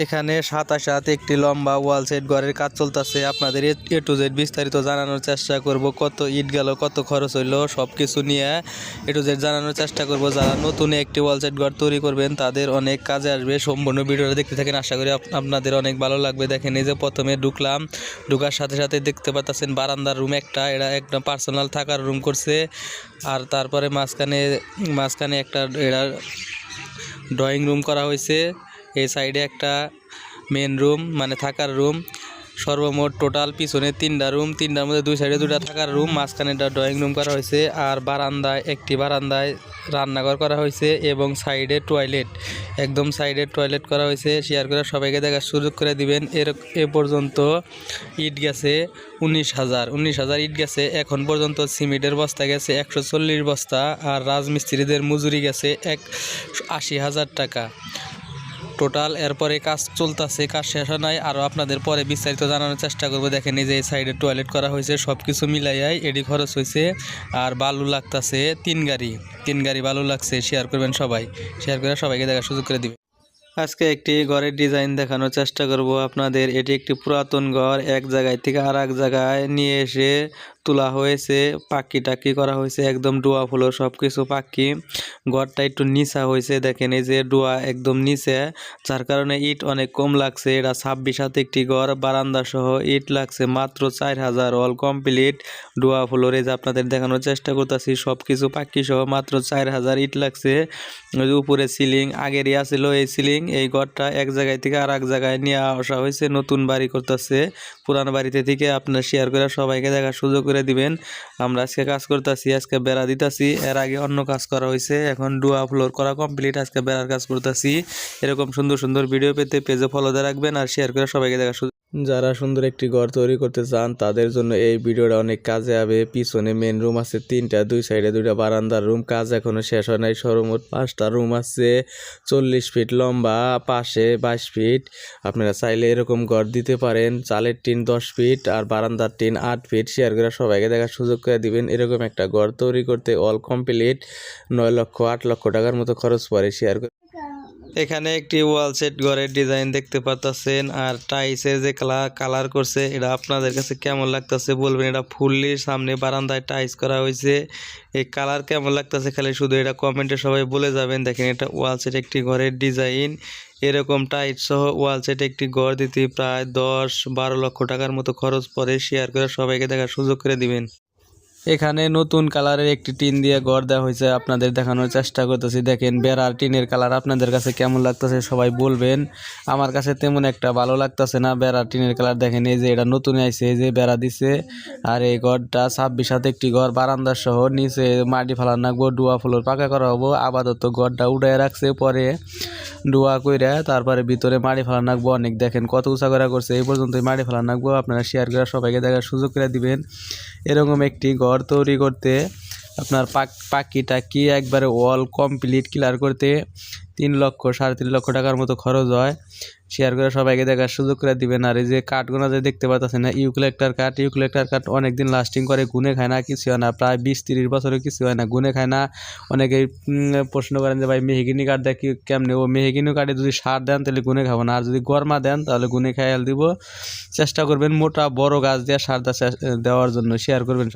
এখানে সাতাশ সাত একটি লম্বা ওয়াল সেট ঘরের কাজ চলতেছে। আপনাদের এ টু জেড বিস্তারিত জানানোর চেষ্টা করব, কত ইট গেল, কত খরচ হইল সব কিছু নিয়ে এ টু জেড জানানোর চেষ্টা করব। যারা নতুন একটি ওয়াল সেট ঘর তৈরি করবেন, তাদের অনেক কাজে আসবে। সম্পূর্ণ ভিডিওটা দেখতে থাকেন, আশা করি আপ- আপনাদের অনেক ভালো লাগবে। দেখেন এই যে প্রথমে ঢুকলাম, ঢুকার সাথে সাথে দেখতে পাচ্ছেন বারান্দার রুম একটা এটা একটা পার্সোনাল থাকার রুম করছে। আর তারপরে মাঝখানে মাঝখানে একটা, এরা ড্রয়িং রুম করা হয়েছে এই সাইডে একটা মেন রুম মানে থাকার রুম সর্বমোট টোটাল পিছনে তিনটা রুম তিনটার মধ্যে দুই সাইডে দুটা থাকার রুম মাঝখানে একটা ড্রয়িং রুম করা হয়েছে আর বারান্দায় একটি বারান্দায় রান্নাঘর করা হয়েছে এবং সাইডে টয়লেট একদম সাইডে টয়লেট করা হয়েছে শেয়ার করে সবাইকে দেখার সুযোগ করে দিবেন। এর, এ পর্যন্ত ইট গেছে উনিশ হাজার উনিশ হাজার ইট গেছে, এখন পর্যন্ত সিমেন্টের বস্তা গেছে একশো চল্লিশ বস্তা আর রাজমিস্ত্রিদের মজুরি গেছে এক, আশি হাজার টাকা। টোটাল এরপরে কাজ চলতেছে, কাজ শেষ হয় নাই। আরও আপনাদের পরে বিস্তারিত জানানোর চেষ্টা করব। দেখেন এই যে এই সাইডে টয়লেট করা হয়েছে সব কিছু মিলাইয়াই এডি খরচ হয়েছে। আর বালু লাগতাছে, তিন গাড়ি তিন গাড়ি বালু লাগছে। শেয়ার করবেন সবাই। শেয়ার করে সবাইকে দেখার সুযোগ করে দিবেন। আজকে একটি ঘরের ডিজাইন দেখানোর চেষ্টা করব আপনাদের। এটি একটি পুরাতন ঘর, এক জায়গায় থেকে আর এক জায়গায় নিয়ে এসে তোলা হয়েছে পাক্কি টাক্কি করা হয়েছে, একদম ডোয়া ফুলো সব কিছু পাক্কি ঘরটা একটু নিচা হয়েছে, দেখেন এই যে ডোয়া একদম নিচে, যার কারণে ইট অনেক কম লাগছে। এটা ছাব্বিশ হাতে একটি ঘর, বারান্দা সহ ইট লাগছে, মাত্র চার হাজার অল কমপ্লিট ডোয়া ফ্লোর। এই যে আপনাদের দেখানোর চেষ্টা করতেছি সব কিছু পাক্কি সহ মাত্র চার হাজার ইট লাগছে। উপরে সিলিং, আগেরই আছিল এই সিলিং, এই ঘরটা এক জায়গায় থেকে আর এক জায়গায় নিয়ে আসা হয়েছে, নতুন বাড়ি করতেছে। পুরানো বাড়িতে থেকে আপনার শেয়ার করে সবাইকে দেখার সুযোগ করে দিবেন। আমরা আজকে কাজ করতেছি, আজকে বেড়া দিতেছি। এর আগে অন্য কাজ করা হয়েছে এখন ডুয়া ফ্লোর করা কমপ্লিট আজকে বেড়ার কাজ করতেছি। এরকম সুন্দর সুন্দর ভিডিও পেতে পেজে ফলো দিয়ে রাখবেন আর শেয়ার করে সবাইকে সুযোগ যারা সুন্দর একটি ঘর তৈরি করতে চান, তাদের জন্য এই ভিডিওটা অনেক কাজে হবে পিছনে মেন রুম আছে, তিনটা, দুই সাইডে দুইটা বারান্দার রুম কাজ এখনও শেষ হয় নাই সর্বমোট পাঁচটা রুম আছে। চল্লিশ ফিট লম্বা, পাশে বাইশ ফিট আপনারা চাইলে এরকম ঘর দিতে পারেন। চালের টিন দশ ফিট আর বারান্দার টিন আট ফিট শেয়ার করে সবাইকে দেখার সুযোগ করে দিবেন। এরকম একটা ঘর তৈরি করতে অল কমপ্লিট নয় লক্ষ, আট লক্ষ টাকার মতো খরচ পড়ে শেয়ার করে। এখানে একটি ওয়াল সেট ঘরের ডিজাইন দেখতে পাচ্ছেন আর টাইসের যে কালার করছে, এটা আপনাদের কাছে কেমন লাগতেছে বলবেন? এটা ফুললি সামনে বারান্দায় টাইস করা হয়েছে। এই কালার কেমন লাগতেছে খালি শুধু এটা কমেন্টে সবাই বলে যাবেন। দেখেন এটা ওয়াল সেট একটি ঘরের ডিজাইন এরকম টাইট সহ ওয়াল সেট একটি ঘর দিতে প্রায় দশ বারো লক্ষ টাকার মতো খরচ পরে শেয়ার করে সবাইকে দেখার সুযোগ করে দিবেন। এখানে নতুন কালারের একটি টিন দিয়ে ঘর দেওয়া হয়েছে। আপনাদের দেখানোর চেষ্টা করতেছি। দেখেন, বেড়ার টিনের কালার আপনাদের কাছে কেমন লাগতেছে সবাই বলবেন। আমার কাছে তেমন একটা ভালো লাগতেছে না বেড়ার টিনের কালার। দেখেন, এই যে এটা নতুন আইছে, এই যে বেড়া দিছে। আর এই ঘরটা ছাব্বিশ হাতে একটি ঘর বারান্দা সহ, নিচে মাটি ফালান রাখব ডুয়া ফুলোর পাকা করা হব। আপাতত ঘরটা উঠায় রাখছে, পরে ডুয়া কইরা তারপরে ভিতরে মাটি ফালান রাখব অনেক। দেখেন, কত উঁচা করা করছে। এই পর্যন্তই মাটি ফালান রাখব আপনারা শেয়ার করে সবাইকে দেখার সুযোগ করে দিবেন। এরকম একটি ঘর তৈরি করতে, আপনার পাক পাকি টাকি একবারে ওয়াল কমপ্লিট ক্লিয়ার করতে তিন লক্ষ, সাড়ে তিন লক্ষ টাকার মতো খরচ হয়। শেয়ার করে সবাইকে দেখার সুযোগ করে দিবেন। আর এই যে কাঠগুলো যে দেখতে পাচ্ছেন না ইউক্লেক্টার কাঠ ইউক্লেক্টার কাঠ অনেকদিন লাস্টিং করে, গুনে খায় না কিছু হয় না। প্রায় বিশ তিরিশ বছরে কিছু হয় না, গুনে খায় না। অনেকেই প্রশ্ন করেন যে ভাই, মেহগিনি কাঠ দেয় কি ও মেহগিনি কাঠে যদি সার দেন, তাহলে গুনে খাব না। আর যদি গরমা দেন, তাহলে গুনে খাইয়াল দিব। চেষ্টা করবেন মোটা বড় গাছ দিয়ে সার দেওয়ার জন্য। শেয়ার করবেন